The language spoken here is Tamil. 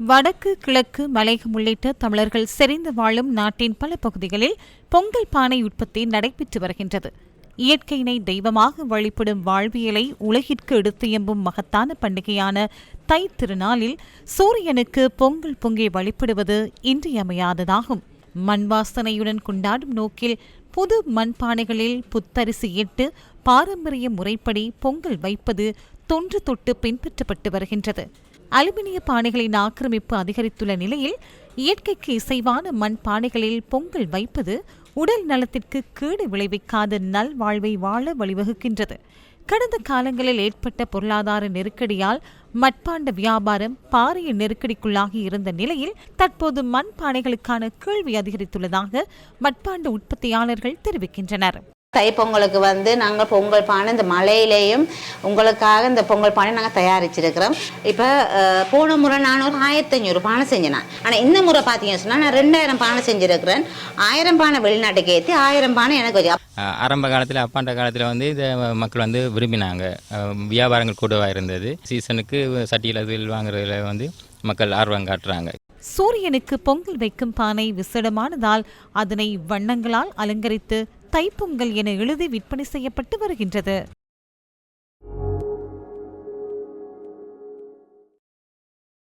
வடக்கு கிழக்கு மலையகம் உள்ளிட்ட தமிழர்கள் செறிந்து வாழும் நாட்டின் பல பகுதிகளில் பொங்கல் பானை உற்பத்தி நடைபெற்று வருகின்றது. இயற்கையினை தெய்வமாக வழிபடும் வாழ்வியலை உலகிற்கு எடுத்து எம்பும் மகத்தான பண்டிகையான தை திருநாளில் சூரியனுக்கு பொங்கல் பொங்கி வழிபடுவது இன்றியமையாததாகும். மண் வாசனையுடன் கொண்டாடும் நோக்கில் புது மண்பானைகளில் புத்தரிசி இட்டு பாரம்பரிய முறைப்படி பொங்கல் வைப்பது தொன்று தொட்டு பின்பற்றப்பட்டு வருகின்றது. அலுமினிய பானைகளின் ஆக்கிரமிப்பு அதிகரித்துள்ள நிலையில் இயற்கைக்கு இசைவான மண் பானைகளில் பொங்கல் வைப்பது உடல் நலத்திற்கு கேடு விளைவிக்காத நல்வாழ்வை வாழ வழிவகுக்கின்றது. கடந்த காலங்களில் ஏற்பட்ட பொருளாதார நெருக்கடியால் மட்பாண்ட வியாபாரம் பாரிய நெருக்கடிக்குள்ளாகி இருந்த நிலையில் தற்போது மண் பானைகளுக்கான கேள்வி அதிகரித்துள்ளதாக மட்பாண்ட உற்பத்தியாளர்கள் தெரிவிக்கின்றனர். தைப்பொங்கலுக்கு வந்து நாங்கள் பொங்கல் பானை இந்த மலையிலேயும் உங்களுக்காக இந்த பொங்கல் பானை நாங்கள் தயாரிச்சிருக்கிறோம். இப்போ போன முறை நான் ஒரு ஆயிரத்தி ஐநூறு பானை செஞ்சேன். ஆனால் இந்த முறை பார்த்தீங்கன்னு சொன்னால் நான் ரெண்டாயிரம் பானை செஞ்சுருக்கிறேன். ஆயிரம் பானை வெளிநாட்டுக்கு ஏற்றி ஆயிரம் பானை எனக்கு வச்சு. ஆரம்ப காலத்தில் அப்பாண்ட காலத்தில் வந்து இதை மக்கள் வந்து விரும்பினாங்க. வியாபாரங்கள் கூடவாக இருந்தது. சீசனுக்கு சட்டியில் அதில் வாங்குறதுல வந்து மக்கள் ஆர்வம் காட்டுறாங்க. சூரியனுக்கு பொங்கல் வைக்கும் பானை விசேடமானதால் அதனை வண்ணங்களால் அலங்கரித்து தைப்பொங்கல் என எழுதி விற்பனை செய்யப்பட்டு வருகின்றது.